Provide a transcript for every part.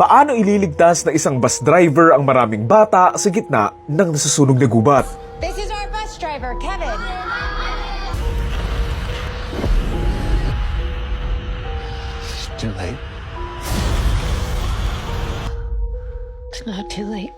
Paano ililigtas na isang bus driver ang maraming bata sa gitna ng nasusunog na gubat? This is our bus driver, Kevin. Too late. It's not too late.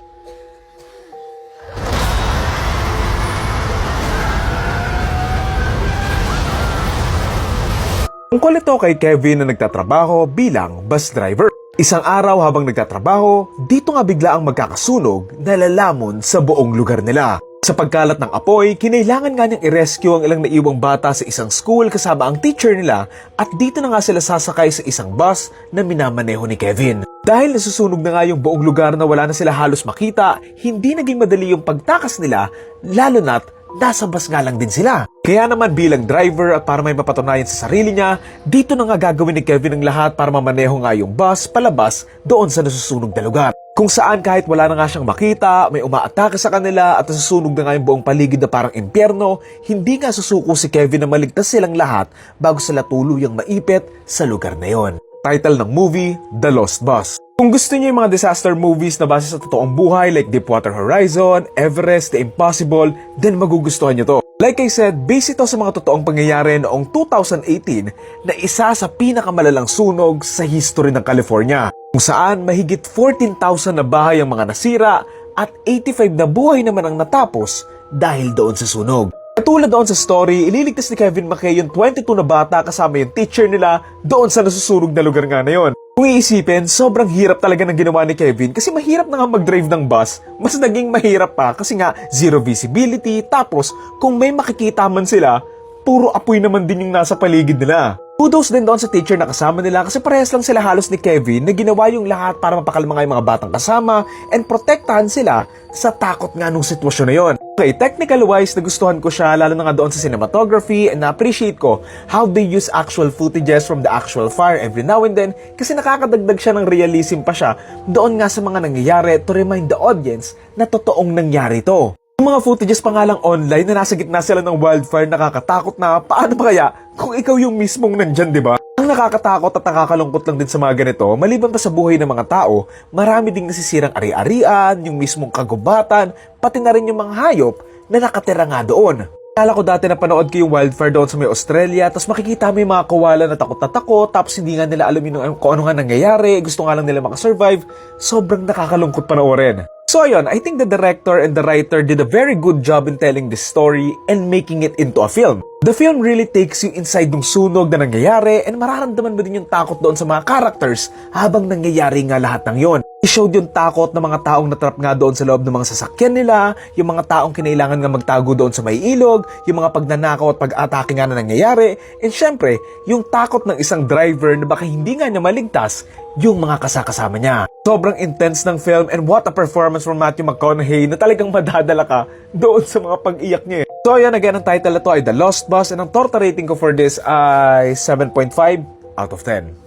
Tungkol ito kay Kevin na nagtatrabaho bilang bus driver. Isang araw habang nagtatrabaho, dito nga bigla ang magkakasunog na lalamon sa buong lugar nila. Sa pagkalat ng apoy, kinailangan nga niyang i-rescue ang ilang naiwang bata sa isang school kasama ang teacher nila at dito na nga sila sasakay sa isang bus na minamaneho ni Kevin. Dahil nasusunog na nga yung buong lugar na wala na sila halos makita, hindi naging madali yung pagtakas nila, lalo na't nasa bus nga lang din sila. Kaya naman bilang driver at para may mapatunayan sa sarili niya, dito na nga gagawin ni Kevin ang lahat para mamaneho nga yung bus palabas doon sa nasusunog na lugar. Kung saan kahit wala na nga siyang makita, may umaatake sa kanila at nasusunog na nga yung buong paligid na parang impyerno, hindi nga susuko si Kevin na maligtas silang lahat bago sila tuluyang maipit sa lugar na yon. Title ng movie, The Lost Bus. Kung gusto niyo yung mga disaster movies na base sa totoong buhay like Deepwater Horizon, Everest, The Impossible, then magugustuhan niyo to. Like I said, based ito sa mga totoong pangyayari noong 2018 na isa sa pinakamalalang sunog sa history ng California. Kung saan mahigit 14,000 na bahay ang mga nasira at 85 na buhay naman ang natapos dahil doon sa sunog. Katulad doon sa story, ililigtas ni Kevin McKay yung 22 na bata kasama yung teacher nila doon sa nasusunog na lugar nga na yon. Kung iisipin, sobrang hirap talaga ng ginawa ni Kevin kasi mahirap na nga mag-drive ng bus, mas naging mahirap pa kasi nga zero visibility, tapos kung may makikita man sila, puro apoy naman din yung nasa paligid nila. Kudos din doon sa teacher na kasama nila kasi parehas lang sila halos ni Kevin na ginawa yung lahat para mapakalma nga yung mga batang kasama and protektahan sila sa takot nga nung sitwasyon na yon. Okay, technical wise, nagustuhan ko siya lalo na nga doon sa cinematography and na-appreciate ko how they use actual footages from the actual fire every now and then kasi nakakadagdag siya ng realism pa siya doon nga sa mga nangyayari to remind the audience na totoong nangyari to. Yung mga footages pa nga lang online na nasa gitna sila ng wildfire nakakatakot na paano ba kaya kung ikaw yung mismong nandyan, di ba? Ang nakakatakot at nakakalungkot lang din sa mga ganito, maliban pa sa buhay ng mga tao, marami ding nasisirang ari-arian, yung mismong kagubatan, pati na rin yung mga hayop na nakatira nga doon. Kala ko dati na panood ko yung wildfire doon sa may Australia, tapos makikita mo yung mga kawala na takot na takot, tapos hindi nga nila alam yung kung ano nga nangyayari, gusto nga lang nila makasurvive, sobrang nakakalungkot panoorin. So ayun, I think the director and the writer did a very good job in telling this story and making it into a film. The film really takes you inside ng sunog na nangyayari and mararamdaman mo din yung takot doon sa mga characters habang nangyayari nga lahat ng yon. I-showed yung takot ng mga taong natrap nga doon sa loob ng mga sasakyan nila, yung mga taong kinailangan nga magtago doon sa may ilog, yung mga pagnanakaw at pag-atake nga na nangyayari, and syempre, yung takot ng isang driver na baka hindi nga niya maligtas yung mga kasakasama niya. Sobrang intense ng film and what a performance from Matthew McConaughey na talagang madadala ka doon sa mga pag-iyak niya. eh. So ayan, again, ang title na to ay The Lost Bus and ang torta rating ko for this ay 7.5 out of 10.